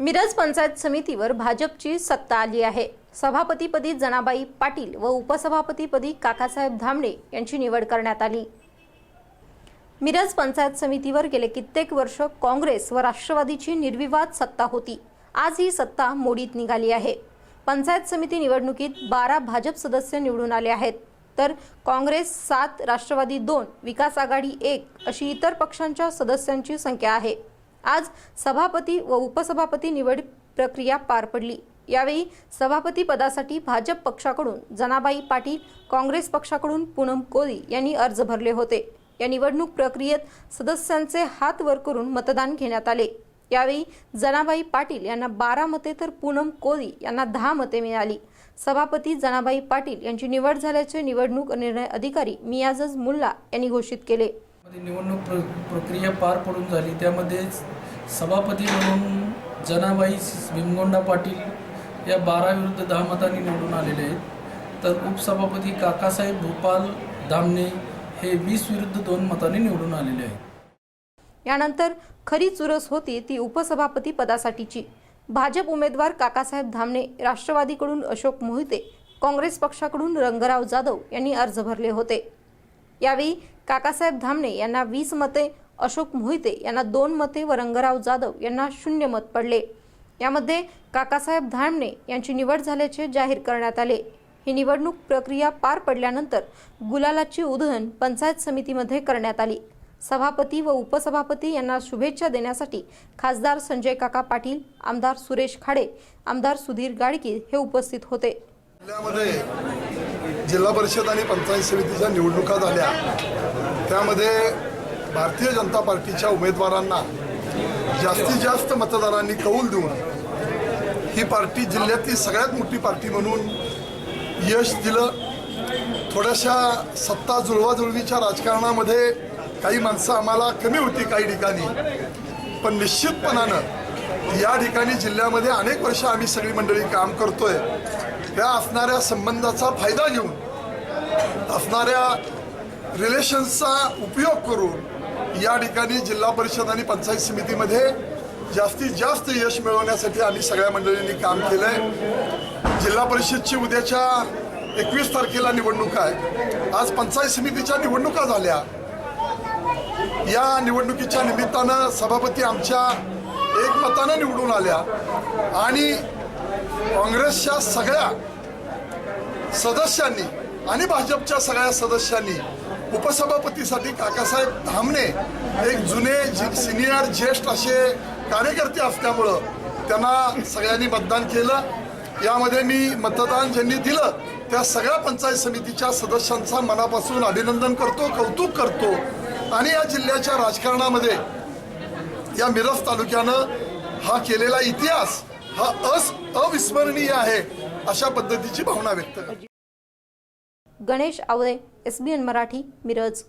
मिरज पंचायत समितीवर भाजपची सत्ता आली आहे. सभापतीपदी जनाबाई पाटील व उपसभापतीपदी काकासाहेब धामणे यांची निवड करण्यात आली. मिरज पंचायत समितीवर गेले कित्येक वर्ष काँग्रेस व राष्ट्रवादीची निर्विवाद सत्ता होती. आज ही सत्ता मोडीत निघाली आहे. पंचायत समिती निवडणुकीत बारा भाजप सदस्य निवडून आले आहेत. तर काँग्रेस सात राष्ट्रवादी दोन विकास आघाडी एक अशी इतर पक्षांच्या सदस्यांची संख्या आहे. आज सभापती व उपसभापती निवड प्रक्रिया पार पडली. यावेळी सभापती पदासाठी भाजप पक्षाकडून जनाबाई पाटील काँग्रेस पक्षाकडून पूनम कोळी यांनी अर्ज भरले होते. या निवडणूक प्रक्रियेत सदस्यांचे हात वर करून मतदान घेण्यात आले. यावेळी जनाबाई पाटील यांना बारा मते तर पूनम कोळी यांना दहा मते मिळाली. सभापती जनाबाई पाटील यांची निवड झाल्याचे निवडणूक निर्णय अधिकारी मियाजज मुल्ला यांनी घोषित केले. निवडणूक प्र प्रक्रिया पार पडून झाली. त्यामध्ये सभापती म्हणून जनाबाई भीमगोंडा पाटील या बारा विरुद्ध दहा मतांनी निवडून आलेले आहेत. तर उपसभापती काकासाहेब भोपाल धामणे हे वीस विरुद्ध दोन मतांनी निवडून आलेले आहेत. यानंतर खरी चुरस होती ती उपसभापती पदासाठीची. भाजप उमेदवार काकासाहेब धामणे राष्ट्रवादीकडून अशोक मोहिते काँग्रेस पक्षाकडून रंगराव जाधव यांनी अर्ज भरले होते. यावेळी काकासाहेब धामणे यांना वीस मते अशोक मोहिते यांना दोन मते व रंगराव जाधव यांना शून्य मत पडले. यामध्ये काकासाहेब धामणे यांची निवड झाल्याचे जाहीर करण्यात आले. ही निवडणूक प्रक्रिया पार पडल्यानंतर गुलालाची उधळण पंचायत समितीमध्ये करण्यात आली. सभापती व उपसभापती यांना शुभेच्छा देण्यासाठी खासदार संजय काका पाटील आमदार सुरेश खाडे आमदार सुधीर गाडगी हे उपस्थित होते. जिल्हा परिषद आणि पंचायत समितीच्या निवडणुका झाल्या. त्यामध्ये भारतीय जनता पार्टीच्या उमेदवारांना जास्तीत जास्त मतदारांनी कौल देऊन ही पार्टी जिल्ह्यातली सगळ्यात मोठी पार्टी म्हणून यश दिलं. थोड्याशा सत्ता जुळवाजुळवीच्या राजकारणामध्ये काही माणसं आम्हाला कमी होती काही ठिकाणी. पण निश्चितपणानं या ठिकाणी जिल्ह्यामध्ये अनेक वर्ष आम्ही सगळी मंडळी काम करतोय. त्या असणाऱ्या संबंधाचा फायदा घेऊन असणाऱ्या रिलेशन्सचा उपयोग करून या ठिकाणी जिल्हा परिषद आणि पंचायत समितीमध्ये जास्तीत जास्त यश मिळवण्यासाठी आम्ही सगळ्या मंडळींनी काम केलंय. जिल्हा परिषदची उद्याच्या एकवीस तारखेला निवडणूक आहे. आज पंचायत समितीच्या निवडणुका झाल्या. या निवडणुकीच्या निमित्तानं सभापती आमच्या एकमतानं निवडून आल्या आणि काँग्रेसच्या सगळ्या सदस्यांनी आणि भाजपच्या सगळ्या सदस्यांनी उपसभापतीसाठी काकासाहेब धामणे एक जुने सिनियर ज्येष्ठ असे कार्यकर्ते असल्यामुळं त्यांना सगळ्यांनी मतदान केलं. यामध्ये मी मतदान ज्यांनी दिलं त्या सगळ्या पंचायत समितीच्या सदस्यांचा मनापासून अभिनंदन करतो कौतुक करतो. आणि या जिल्ह्याच्या राजकारणामध्ये या मिरज तालुक्यानं हा केलेला इतिहास हा अस अविस्मरणीय आहे. अशा पद्धतीची भावना व्यक्त गणेश आवळे एसबीएन मराठी मिरज.